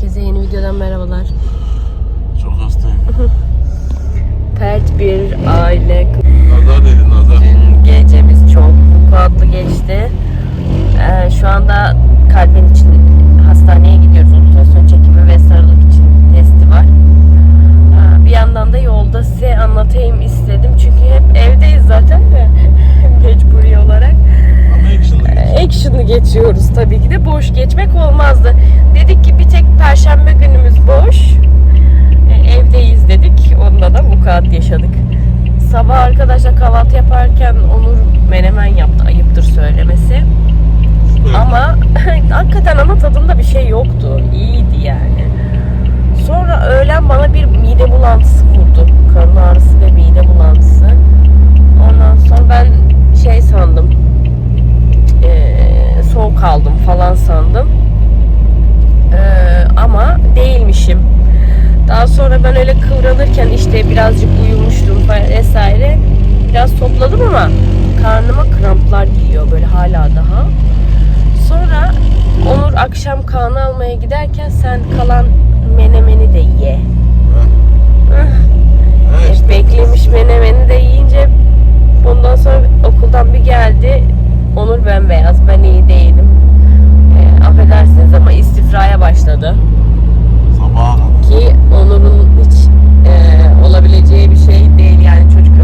Herkese yeni videodan merhabalar. Çok hastayım. Pert bir aile. Nazar dedi nazar. Dün gecemiz çok vukuatlı geçti. Ee, şu anda kalbin için hastaneye gidiyoruz. Ultrason çekimi ve sarılık için testi var. Ee, bir yandan da yolda size anlatayım istedim. Çünkü hep evdeyiz zaten de mecburi olarak. Action'ı geçiyoruz tabii ki de. Boş geçmek olmazdı. Dedik perşembe günümüz boş. E, evdeyiz dedik. Onda da vukuat yaşadık. Sabah arkadaşlar kahvaltı yaparken Onur menemen yaptı. Ayıptır söylemesi. Ama hakikaten ama tadında bir şey yoktu. İyiydi yani. Sonra öğlen bana bir mide bulantısı vurdu. Karın ağrısı ve mide bulantısı. Ondan sonra ben şey sandım. eee, soğuk aldım falan sandım. Eee, ama değilmişim. Daha sonra ben öyle kıvranırken işte birazcık uyumuştum falan vesaire. Biraz topladım ama karnıma kramplar giriyor böyle hala daha. Sonra Onur akşam kan almaya giderken sen kalan menemeni de ye. Ha. E, işte. Beklemiş menemeni de yiyince bundan sonra okuldan bir geldi. Onur bembeyaz. Ben iyi değilim. E, affedersiniz ama istifraya başladı. Kadar. Ki Onur'un hiç e, olabileceği bir şey değil. Yani çocuk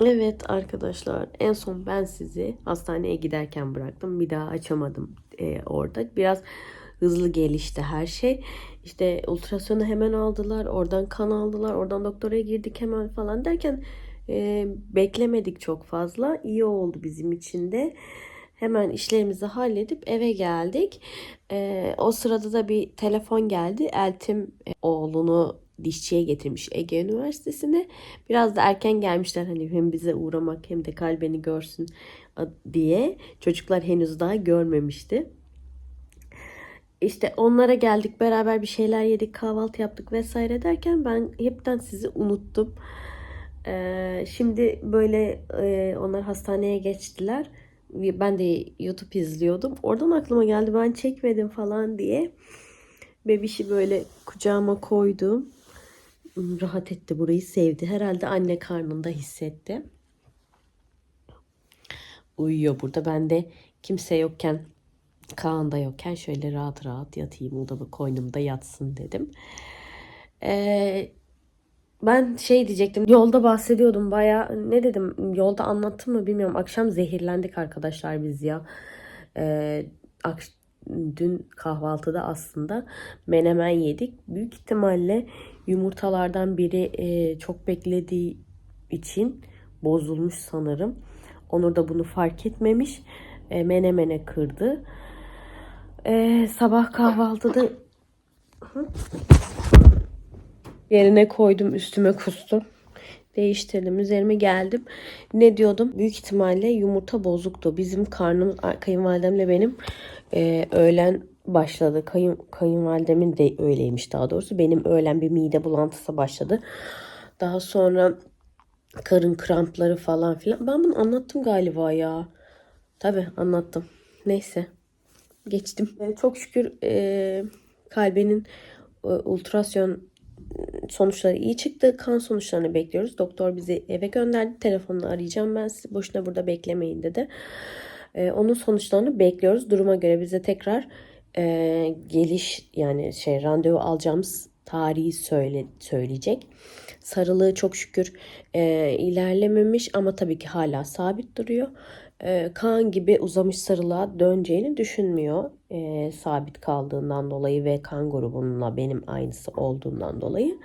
Evet arkadaşlar en son ben sizi hastaneye giderken bıraktım. Bir daha açamadım e, orada. Biraz hızlı gelişti her şey. İşte ultrasonu hemen aldılar. Oradan kan aldılar. Oradan doktora girdik hemen falan derken e, beklemedik çok fazla. İyi oldu bizim için de. Hemen işlerimizi halledip eve geldik. E, o sırada da bir telefon geldi. Eltim e, oğlunu dişçiye getirmiş Ege Üniversitesi'ne. Biraz da erken gelmişler hani hem bize uğramak hem de kalbini görsün diye. Çocuklar henüz daha görmemişti. İşte onlara geldik beraber bir şeyler yedik kahvaltı yaptık vesaire derken ben hepten sizi unuttum. Ee, şimdi böyle e, onlar hastaneye geçtiler. Ben de YouTube izliyordum. Oradan aklıma geldi ben çekmedim falan diye. Bebişi böyle kucağıma koydum. Rahat etti burayı sevdi. Herhalde anne karnında hissetti. Uyuyor burada. Ben de kimse yokken Kaan da yokken şöyle rahat rahat yatayım. O da bu koynumda yatsın dedim. Ee, ben şey diyecektim. Yolda bahsediyordum baya. Ne dedim? Yolda anlattım mı bilmiyorum. Akşam zehirlendik arkadaşlar biz ya. Ee, dün kahvaltıda aslında menemen yedik. Büyük ihtimalle yumurtalardan biri e, çok beklediği için bozulmuş sanırım. Onur da bunu fark etmemiş. E, menemene kırdı. E, sabah kahvaltıda yerine koydum üstüme kustum. Değiştirdim. Üzerime geldim. Ne diyordum? Büyük ihtimalle yumurta bozuktu. Bizim karnımız kayınvalidemle benim e, öğlen başladı. Kayın, kayınvalidemin de öyleymiş daha doğrusu. Benim öğlen bir mide bulantısı başladı. Daha sonra karın krampları falan filan. Ben bunu anlattım galiba ya. Tabii anlattım. Neyse. Geçtim. Çok şükür e, kalbinin e, ultrasyon sonuçları iyi çıktı. Kan sonuçlarını bekliyoruz. Doktor bizi eve gönderdi. Telefonla arayacağım ben sizi. Boşuna burada beklemeyin dedi. E, onun sonuçlarını bekliyoruz. Duruma göre bize tekrar e, geliş yani şey randevu alacağımız tarihi söyle, söyleyecek. Sarılığı çok şükür e, ilerlememiş ama tabii ki hala sabit duruyor. E, kan gibi uzamış sarılığa döneceğini düşünmüyor. E, sabit kaldığından dolayı ve kan grubununla benim aynısı olduğundan dolayı.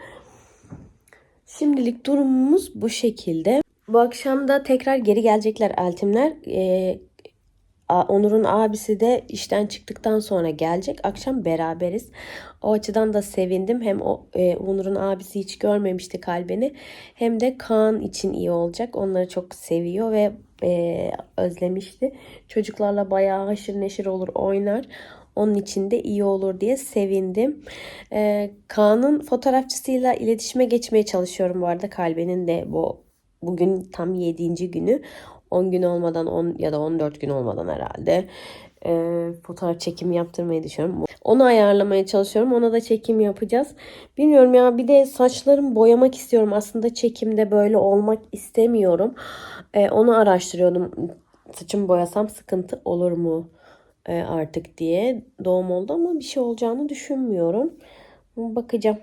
Şimdilik durumumuz bu şekilde. Bu akşam da tekrar geri gelecekler eltimler. E, Onur'un abisi de işten çıktıktan sonra gelecek. Akşam beraberiz. O açıdan da sevindim. Hem o e, Onur'un abisi hiç görmemişti kalbini. Hem de Kaan için iyi olacak. Onları çok seviyor ve e, özlemişti. Çocuklarla bayağı haşır neşir olur oynar. Onun için de iyi olur diye sevindim. E, Kaan'ın fotoğrafçısıyla iletişime geçmeye çalışıyorum bu arada. Kalbenin de bu bugün tam 7. günü. 10 gün olmadan 10 ya da 14 gün olmadan herhalde e, fotoğraf çekimi yaptırmayı düşünüyorum. Onu ayarlamaya çalışıyorum. Ona da çekim yapacağız. Bilmiyorum ya bir de saçlarımı boyamak istiyorum. Aslında çekimde böyle olmak istemiyorum. E, onu araştırıyordum. Saçımı boyasam sıkıntı olur mu e, artık diye. Doğum oldu ama bir şey olacağını düşünmüyorum. Bakacağım.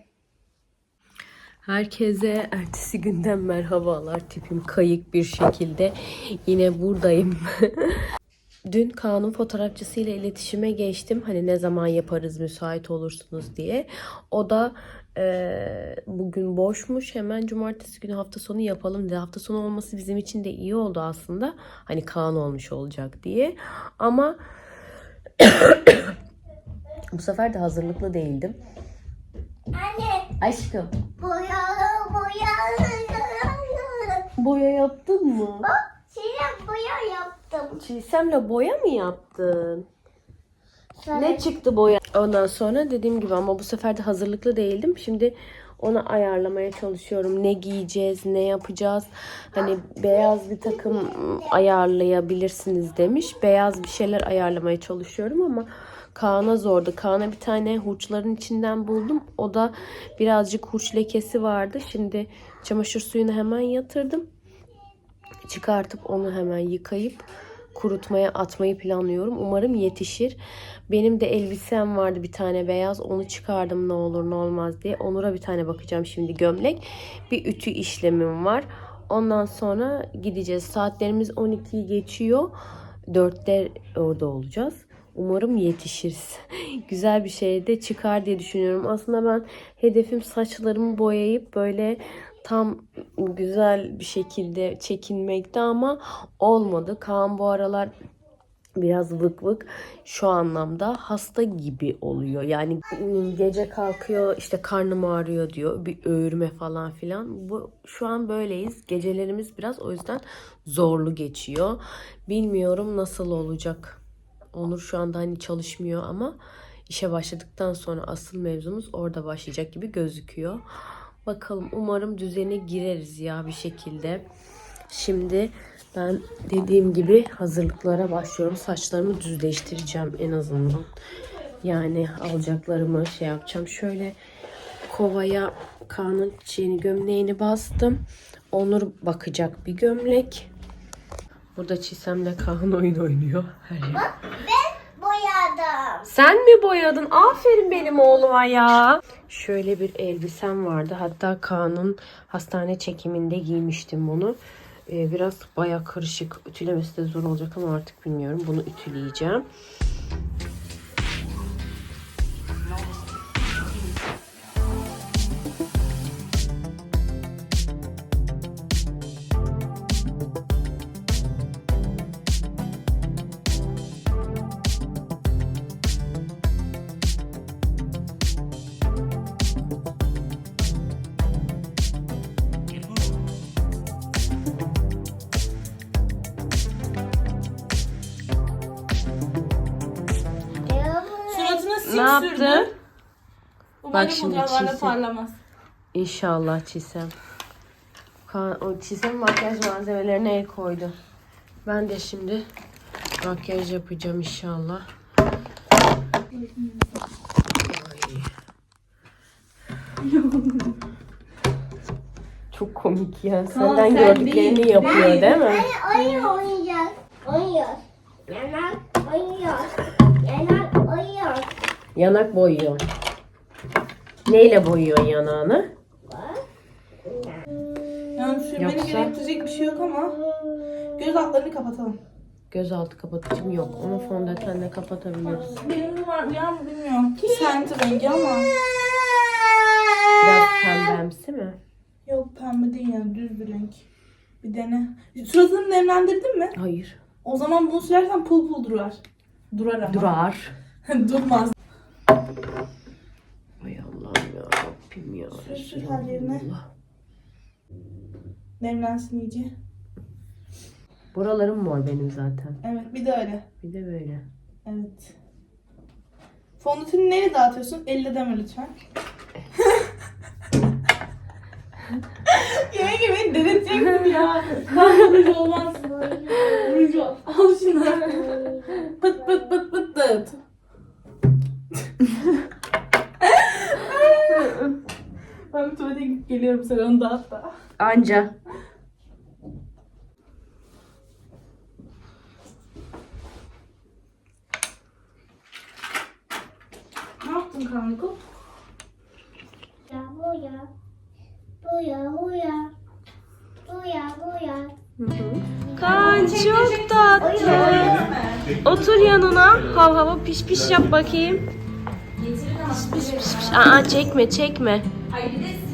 Herkese ertesi günden merhabalar. Tipim kayık bir şekilde yine buradayım. Dün Kaan'ın fotoğrafçısıyla iletişime geçtim. Hani ne zaman yaparız müsait olursunuz diye. O da eee, bugün boşmuş. Hemen cumartesi günü hafta sonu yapalım dedi. Hafta sonu olması bizim için de iyi oldu aslında. Hani Kaan olmuş olacak diye. Ama bu sefer de hazırlıklı değildim. Anne Aşkım boyalı boyalı. boya yaptın mı? Bak size boya yaptım. Çisemle boya mı yaptın? Sonra Ne çıktı boya? Ondan sonra dediğim gibi ama bu sefer de hazırlıklı değildim. Şimdi onu ayarlamaya çalışıyorum. Ne giyeceğiz, ne yapacağız? Hani beyaz bir takım ım, ayarlayabilirsiniz demiş. Beyaz bir şeyler ayarlamaya çalışıyorum ama Kaan'a zordu. Kaan'a bir tane hurçların içinden buldum. O da birazcık hurç lekesi vardı. Şimdi çamaşır suyunu hemen yatırdım çıkartıp onu hemen yıkayıp kurutmaya atmayı planlıyorum. Umarım yetişir. Benim de elbisem vardı bir tane beyaz. Onu çıkardım ne olur ne olmaz diye. Onur'a bir tane bakacağım şimdi gömlek. Bir ütü işlemim var. Ondan sonra gideceğiz. Saatlerimiz 12'yi geçiyor. 4'te orada olacağız. Umarım yetişiriz. Güzel bir şey de çıkar diye düşünüyorum. Aslında ben hedefim saçlarımı boyayıp böyle tam güzel bir şekilde çekinmekti ama olmadı. Kaan bu aralar biraz vık vık şu anlamda hasta gibi oluyor. Yani gece kalkıyor işte karnım ağrıyor diyor. Bir öğürme falan filan. Bu şu an böyleyiz. Gecelerimiz biraz o yüzden zorlu geçiyor. Bilmiyorum nasıl olacak. Onur şu anda hani çalışmıyor ama işe başladıktan sonra asıl mevzumuz orada başlayacak gibi gözüküyor. Bakalım umarım düzene gireriz ya bir şekilde. Şimdi ben dediğim gibi hazırlıklara başlıyorum. Saçlarımı düzleştireceğim en azından. Yani alacaklarımı şey yapacağım. Şöyle kovaya Kaan'ın çiğni gömleğini bastım. Onur bakacak bir gömlek. Burada Çisem'le Kaan oyun oynuyor. Her yer. boyadım. Sen mi boyadın? Aferin benim oğluma ya. Şöyle bir elbisem vardı. Hatta Kaan'ın hastane çekiminde giymiştim bunu. Ee, biraz baya karışık. Ütülemesi de zor olacak ama artık bilmiyorum. Bunu ütüleyeceğim. Sürdü. yaptı? Umarım şimdi fotoğraflarda çizsin. parlamaz. İnşallah Çisem. Ka- O Çisem makyaj malzemelerine el koydu. Ben de şimdi makyaj yapacağım inşallah. Çok komik ya. Senden sen gördüklerini değil. yapıyor değil mi? Oyun oynayacağız. Oynuyoruz. Yanak oynuyoruz. Yanak boyuyor. Neyle boyuyor yanağını? Yani sürmeni Yoksa- gerektirecek bir şey yok ama göz altlarını kapatalım. Gözaltı kapatıcım yok. Onu fondötenle kapatabiliriz. Benim var ya mı bilmiyorum. Sent rengi ama. Biraz pembemsi mi? Yok pembe değil yani düz bir renk. Bir dene. Suratını nemlendirdin mi? Hayır. O zaman bunu sürersen pul pul durar. Durar ama. Durar. Durmaz. Ya. Sür sür her yerine. Nemlensin iyice. Buralarım mor benim zaten. Evet bir de öyle. Bir de böyle. Evet. Fondöteni neyle dağıtıyorsun? Elle deme lütfen. Yemek yemeyi deneteceksin ya. Ruj olmaz. Ol. Al şunu. Pıt pıt pıt pıt tıt. ben bir tuvalete gidip geliyorum sen onu dağıt da. Anca. Ne yaptın kanka? Ya boya. Boya boya. Boya boya. Kaan çok tatlı. Otur yanına. Hav hava piş piş yap bakayım. Piş piş piş. Aa çekme çekme. Hayır bir de